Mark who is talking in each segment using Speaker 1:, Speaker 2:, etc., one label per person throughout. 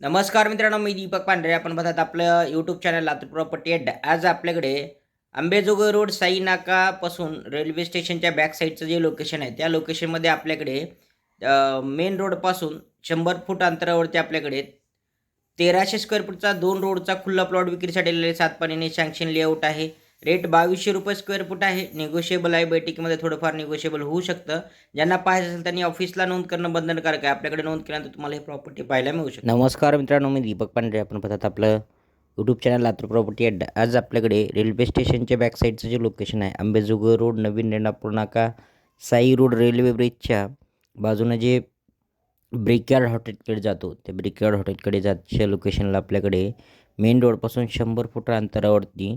Speaker 1: नमस्कार मित्रांनो मी दीपक पांढरे. आपण बघत आपलं यूट्यूब चॅनल लातूर प्रॉपर्टी अड्डा आज आपल्याकडे आंबेजोगाई रोड साई नाकापासून रेल्वे स्टेशनच्या बॅक साईडचं जे लोकेशन आहे त्या लोकेशनमध्ये आपल्याकडे मेन रोडपासून शंभर फूट अंतरावरती आपल्याकडे तेराशे स्क्वेअर फूटचा दोन रोडचा खुल्ला प्लॉट विक्रीसाठी सातपाणीने शँक्शन सँक्शन लेआउट आहे. रेट बावीसशे रुपये स्क्वेअर फूट आहे. निगोशिएबल आहे. बैठकीमध्ये थोडंफार निगोशिएबल होऊ शकतं. ज्यांना पाहिजे असेल त्यांनी ऑफिसला नोंद करणं बंधनकारक आहे. आपल्याकडे नोंद केल्यानंतर तुम्हाला ही प्रॉपर्टी पाहायला मिळू शकते. नमस्कार मित्रांनो मी दीपक पांढरे. आपण पाहतात आपलं यूट्यूब चॅनल लातूर प्रॉपर्टी अड्डा आज आपल्याकडे रेल्वे स्टेशनच्या बॅकसाईडचं जे लोकेशन आहे आंबेजोगाई रोड नवीन रेणापूर नाका साई रोड रेल्वे ब्रिजच्या बाजूनं जे ब्रेकयार्ड हॉटेलकडे जातो त्या ब्रेकयार्ड हॉटेलकडे जातच्या लोकेशनला आपल्याकडे मेन रोडपासून शंभर फूट अंतरावरती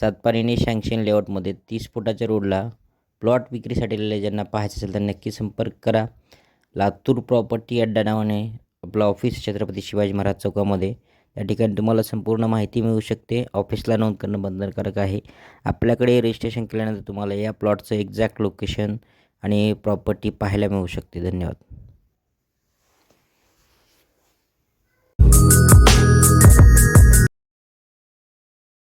Speaker 1: सातपाणीने शँक्शन लेआउटमध्ये तीस फुटाच्या रोडला प्लॉट विक्रीसाठी ज्यांना पाहायचं असेल तर नक्की संपर्क करा. लातूर प्रॉपर्टी अड्डा नावाने आपलं ऑफिस छत्रपती शिवाजी महाराज चौकामध्ये. त्या ठिकाणी तुम्हाला संपूर्ण माहिती मिळू शकते. ऑफिसला नोंद करणं बंधनकारक आहे. आपल्याकडे रजिस्ट्रेशन केल्यानंतर तुम्हाला या प्लॉटचं एक्झॅक्ट लोकेशन आणि प्रॉपर्टी पाहायला मिळू शकते. धन्यवाद.